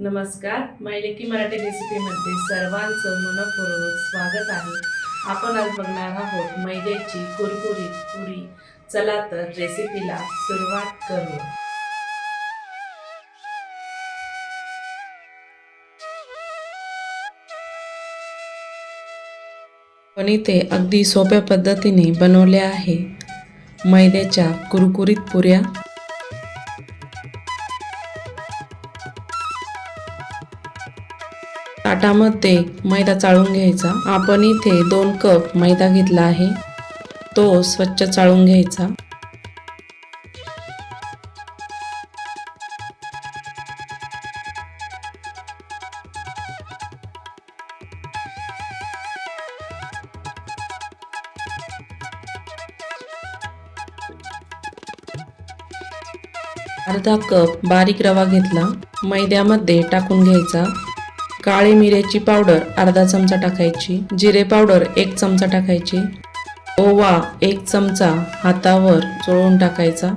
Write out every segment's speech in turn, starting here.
नमस्कार मैलेकी मराठी रेसिपीमध्ये सर्वांचं मनपूर्वक स्वागत आहे. आपण आज बघणार आहोत मैद्याची कुरकुरीत पुरी. चला तर रेसिपीला सुरुवात करू. पण इथे अगदी सोप्या पद्धतीने बनवले आहे मैद्याच्या कुरकुरीत पुऱ्या. ताटामध्ये मैदा चाळून घ्यायचा. आपण इथे दोन कप मैदा घेतला आहे. तो स्वच्छ चाळून घ्यायचा. अर्धा कप बारीक रवा घेतला. मैद्यामध्ये टाकून घ्यायचा. काळी मिऱ्याची पावडर अर्धा चमचा टाकायची जिरे पावडर एक चमचा टाकायची ओवा एक चमचा हातावर चोळून टाकायचा.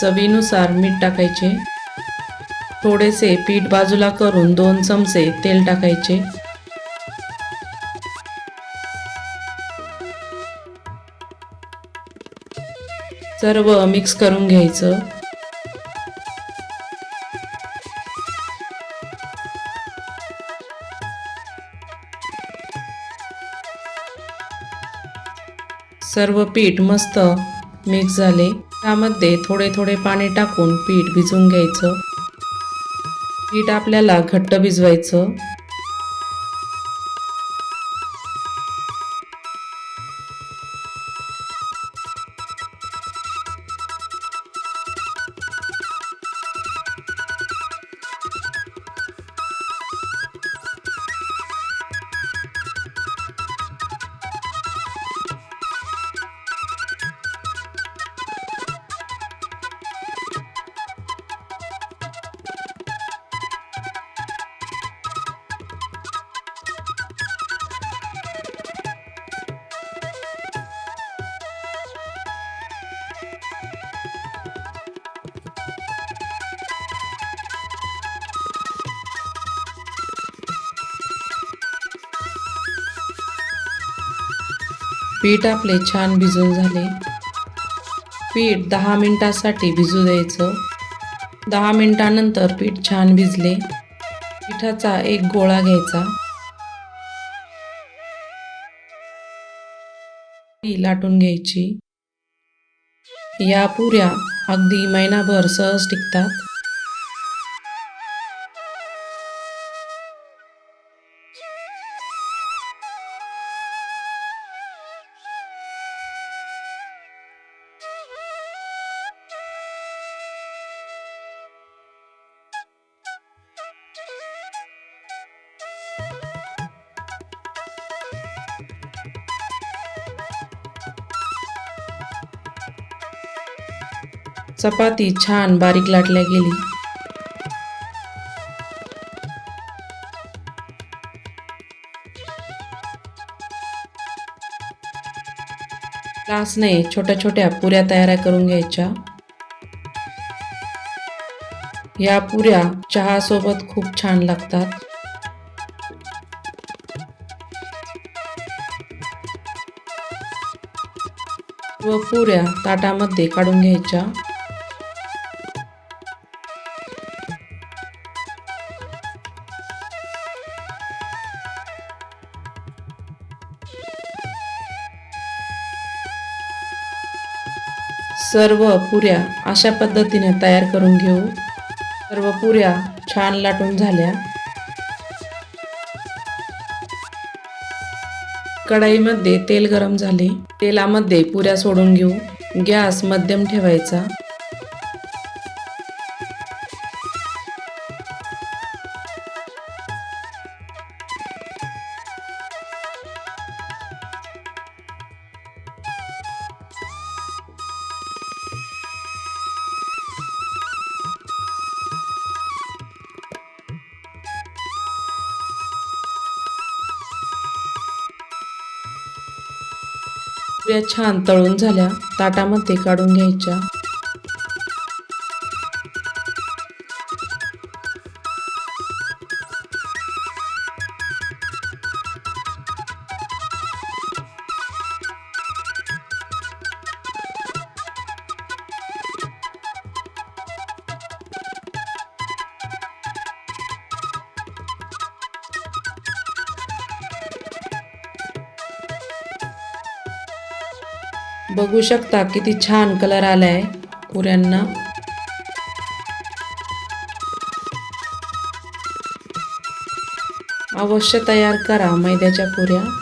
चवीनुसार मीठ टाकायचे. थोडेसे पीठ बाजूला करून दोन चमचे तेल टाकायचे. सर्व मिक्स करून घ्यायचं. सर्व पीठ मस्त मिक्स झाले. त्यामध्ये थोडे थोडे पाणी टाकून पीठ भिजवून घ्यायचं. पीठ आपल्याला घट्ट भिजवायचं. पीठ आपले छान भिजून झाले. पीठ दहा मिनिटासाठी भिजू द्यायचं. दहा मिनटानंतर पीठ छान भिजले. पिठाचा एक गोळा घ्यायचा. ती लाटून घ्यायची. या पुऱ्या अगदी महिनाभर सहज टिकतात. चपाती छान बारीक लाटल्या गेली. लासने छोट्या छोट्या पुऱ्या तयार करून घ्यायच्या. या पुऱ्या चहासोबत खूप छान लागतात. व पुऱ्या ताटामध्ये काढून घ्यायच्या. सर्व पुऱ्या अशा पद्धतीने तयार करून घेऊ. सर्व पुऱ्या छान लाटून झाल्या. कढाईमध्ये तेल गरम झाले. तेलामध्ये पुऱ्या सोडून घेऊ. गॅस मध्यम ठेवायचा. पुऱ्या छान तळून झाल्या ताटामध्ये काढून घ्यायच्या. बघू शकता किती छान कलर आलाय पुऱ्यांना. अवश्य तयार करा मैद्याच्या पुऱ्या.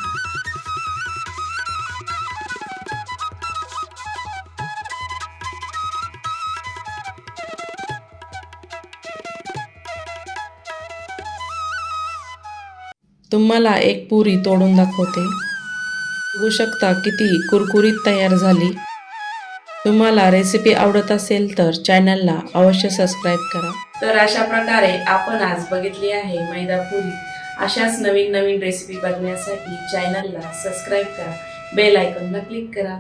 तुम्हाला एक पुरी तोडून दाखवते. बघू शकता किती कुरकुरीत तयार झाली. तुम्हाला रेसिपी आवडत असेल तर चॅनलला अवश्य सबस्क्राईब करा. तर अशा प्रकारे आपण आज बघितली आहे मैदा पुरी. अशाच नवीन नवीन रेसिपी बघण्यासाठी चॅनलला सबस्क्राईब करा. बेल आयकॉनला क्लिक करा.